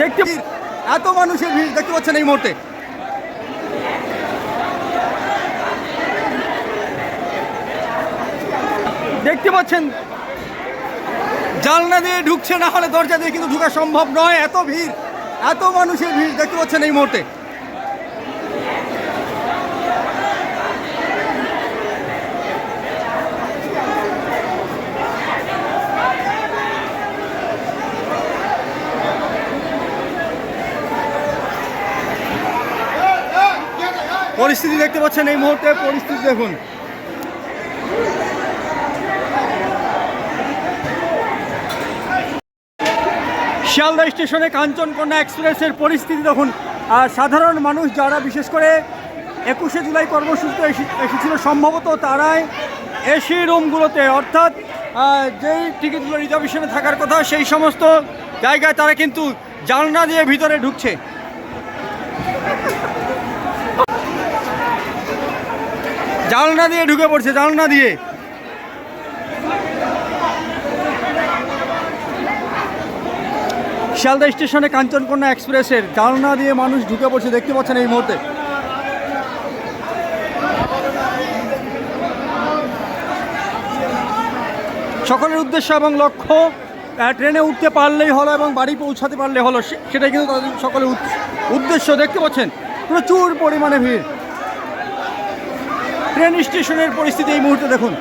দেখতে এত মানুষের ভিড় দেখতে পাচ্ছেন এই মুহূর্তে। দেখতে পাচ্ছেন, জানলা দিয়ে ঢুকছে, না হলে দরজা দিয়ে কিন্তু ঢুকা সম্ভব নয়। এত ভিড়, এত মানুষের ভিড় দেখতে পাচ্ছেন এই মুহূর্তে। পরিস্থিতি দেখতে পাচ্ছেন এই মুহূর্তে পরিস্থিতি দেখুন। শিয়ালদা স্টেশনে কাঞ্চনকন্যা এক্সপ্রেসের পরিস্থিতি দেখুন। আর সাধারণ মানুষ যারা, বিশেষ করে একুশে জুলাই কর্মসূচিতে এসেছিল, সম্ভবত তারাই এসি রুমগুলোতে, অর্থাৎ যেই টিকিটগুলো রিজার্ভেশনে থাকার কথা, সেই সমস্ত জায়গায় তারা কিন্তু জানলা দিয়ে ভিতরে ঢুকছে। জানলা দিয়ে ঢুকে পড়ছে, জানলা দিয়ে। শিয়ালদা স্টেশনে কাঞ্চনকন্যা এক্সপ্রেসের জানলা দিয়ে মানুষ ঢুকে পড়ছে, দেখতে পাচ্ছেন এই মুহূর্তে। সকলের উদ্দেশ্য এবং লক্ষ্য ট্রেনে উঠতে পারলেই হলো এবং বাড়ি পৌঁছাতে পারলে হলো সেটাই কিন্তু তাদের সকলের উদ্দেশ্য, দেখতে পাচ্ছেন? প্রচুর পরিমাণে ভিড়। ট্রেন স্টেশনের পরিস্থিতি এই মুহূর্তে দেখুন।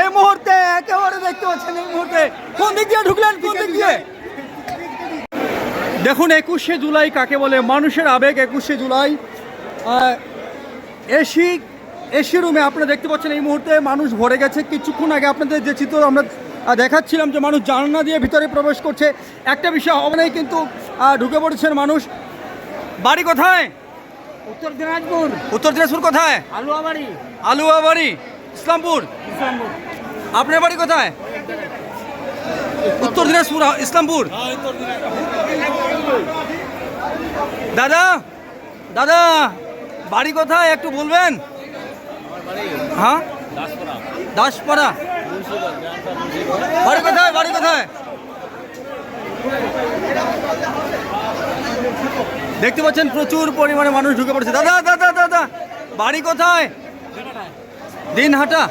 এই মুহূর্তে একেবারে দেখতে পাচ্ছেন এই মুহূর্তে। কোন দিক দিয়ে ঢুকলেন? কোন দিক দিয়ে? দেখুন, একুশে জুলাই কাকে বলে? মানুষের আবেগ একুশে জুলাই। এসি এসি রুমে আপনারা দেখতে পাচ্ছেন এই মুহূর্তে মানুষ ভরে গেছে। কিছুক্ষণ আগে আপনাদের যে চিত্র আমরা দেখাচ্ছিলাম যে মানুষ জানলা দিয়ে ভিতরে প্রবেশ করছে। একটা বিষয় হবে নাই কিন্তু ঢুকে পড়েছেন মানুষ। বাড়ি কোথায়? উত্তর দিনাজপুর। উত্তর দিনাজপুর কোথায়? আলুয়াবাড়ি। আলুয়া বাড়ি ইসলামপুর। ইসলামপুর। আপনার বাড়ি কোথায়? উত্তর দিনাজপুর ইসলামপুর। দাদা দাদা বাড়ি কোথায়? একটু বলবেন? হ্যাঁ? দাসপাড়া দাসপাড়া। বাড়ি কোথায়? বাড়ি কোথায়? দেখতে পাচ্ছেন প্রচুর পরিমাণে মানুষ ঢুকে পড়ছে। দাদা দাদা দাদা বাড়ি কোথায়? দিনহাটা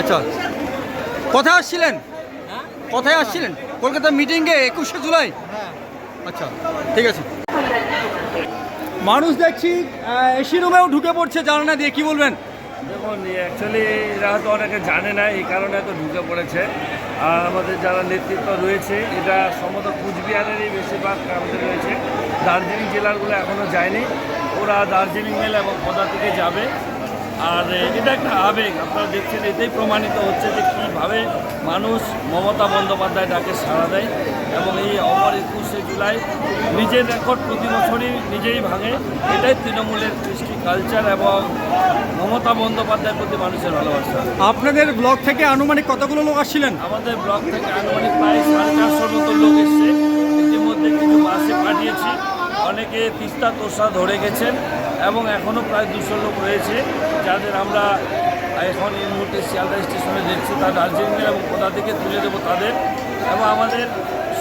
আচ্ছা। কোথায় আসছিলেন? কোথায় আসছিলেন? কলকাতা মিটিংয়ে একুশে জুলাই? আচ্ছা ঠিক আছে। মানুষ দেখছি এসি রুমেও ঢুকে পড়ছে জানানা দিয়ে। কি বলবেন? দেখুন অ্যাকচুয়ালি এরা হয়তো অনেকে জানে না, এই কারণে হয়তো ঢুকে পড়েছে। আর আমাদের যারা নেতৃত্ব রয়েছে, এটা সম্ভবত কুচবিহারেরই বেশিরভাগ আমাদের রয়েছে। দার্জিলিং জেলারগুলো এখনও যায়নি। ওরা দার্জিলিং মেল এবং পদা থেকে যাবে। আর এটা একটা আবেগ, আপনারা দেখছেন, এতেই প্রমাণিত হচ্ছে যে কীভাবে মানুষ মমতা বন্দ্যোপাধ্যায় ডাকে সাড়া দেয় এবং এই অমর একুশে জুলাই নিজের রেকর্ড প্রতি বছরই নিজেই ভাঙে। এটাই তৃণমূলের কৃষ্টি কালচার এবং মমতা বন্দ্যোপাধ্যায়ের প্রতি মানুষের ভালোবাসা। আপনাদের ব্লক থেকে আনুমানিক কতগুলো লোক আসছিলেন? আমাদের ব্লক থেকে আনুমানিক প্রায় সাড়ে চারশোর মতো লোক এসছে। ইতিমধ্যে কিছু বাসে পাঠিয়েছি। অনেকে তিস্তা তোষা ধরে গেছেন এবং এখনও প্রায় দুশো লোক রয়েছে যাদের আমরা এখন এই মুহূর্তে শিয়ালদা স্টেশনে দেখছি তার দার্জিলিং এবং কোথা থেকে তুলে দেবো তাদের। এবং আমাদের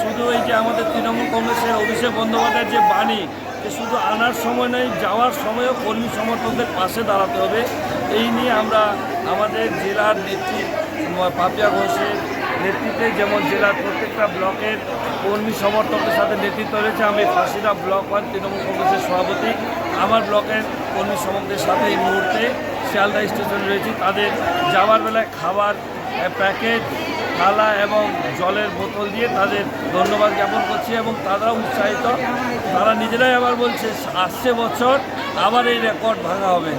শুধু এই যে আমাদের তৃণমূল কংগ্রেসের অভিষেক বন্দ্যোপাধ্যায়ের যে বাণী, যে শুধু আনার সময় নয়, যাওয়ার সময়ও কর্মী সমর্থকদের পাশে দাঁড়াতে হবে। এই নিয়ে আমরা আমাদের জেলার নেত্রী পাপিয়া ঘোষের নেতৃত্বে যেমন জেলার প্রত্যেকটা ব্লকের কর্মী সমর্থকের সাথে নেতৃত্ব রয়েছে, আমি ফাঁসিরা ব্লক ওয়ান তৃণমূল কংগ্রেসের সভাপতি। আমার ব্লকের কর্মী সমর্থকদের সাথে এই মুহূর্তে শিয়ালদা স্টেশনে রয়েছি। তাদের যাওয়ার বেলায় খাবার প্যাকেট, থালা এবং জলের বোতল দিয়ে তাদের ধন্যবাদ জ্ঞাপন করছি এবং তারাও উৎসাহিত। তারা নিজেরাই আবার বলছে, আসছে বছর, আবার এই রেকর্ড ভাঙা হবে।